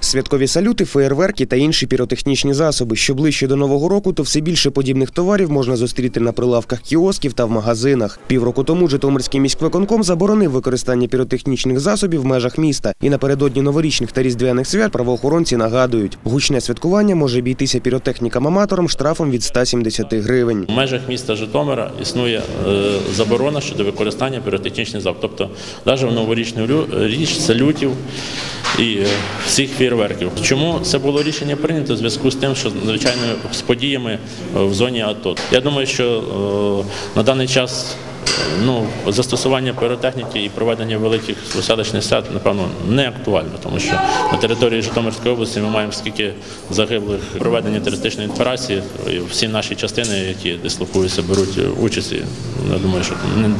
Святкові салюти, феєрверки та інші піротехнічні засоби. Що ближче до нового року, то все більше подібних товарів можна зустріти на прилавках кіосків та в магазинах. Півроку тому Житомирський міськвиконком заборонив використання піротехнічних засобів в межах міста. І напередодні новорічних та різдвяних свят правоохоронці нагадують, гучне святкування може обійтися піротехнікам-аматорам штрафом від 170 гривень. В межах міста Житомира існує е, заборона щодо використання піротехнічних засобів. Тобто навіть в новорічну річ салютів і е, всіх фейерверків. Чому це було рішення прийнято? в зв'язку з тим, що звичайно з подіями е, в зоні АТО. Я думаю, що е, на даний час. Ну, застосування піротехніки і проведення великих селищних свят, напевно, не актуально, тому що на території Житомирської області ми маємо скільки загиблих проведення терористичної операції. І всі наші частини, які дислокуються, беруть участь. І, Я думаю, що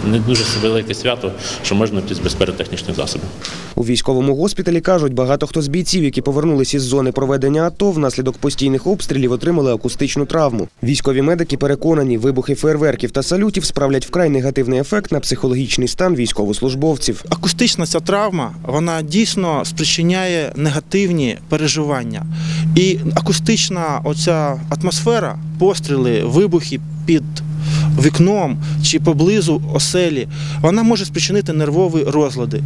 не, дуже велике свято, що можна обійтись без піротехнічних засобів. У військовому госпіталі кажуть, багато хто з бійців, які повернулись із зони проведення АТО, внаслідок постійних обстрілів отримали акустичну травму. Військові медики переконані, вибухи фейерверків та салютів справлять вкрай негативний ефект на психологічний стан військовослужбовців. акустична ця травма вона дійсно спричиняє негативні переживання. І акустична оця атмосфера, постріли, вибухи під вікном чи поблизу оселі, вона може спричинити нервові розлади,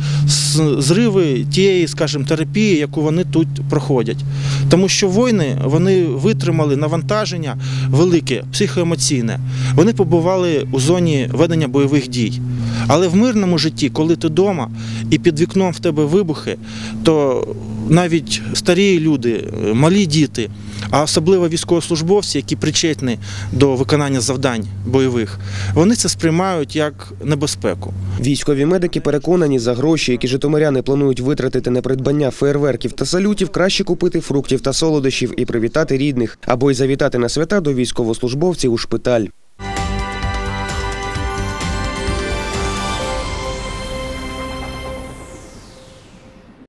зриви тієї, скажімо, терапії, яку вони тут проходять. Тому що воїни вони витримали навантаження велике, психоемоційне. Вони побували у зоні ведення бойових дій. Але в мирному житті, коли ти вдома і під вікном в тебе вибухи, то навіть старі люди, малі діти, а особливо військовослужбовці, які причетні до виконання завдань бойових, вони це сприймають як небезпеку. Військові медики переконані, за гроші, які житомиряни планують витратити на придбання фейерверків та салютів, краще купити фруктів та солодощів і привітати рідних, або й завітати на свята до військовослужбовців у шпиталь.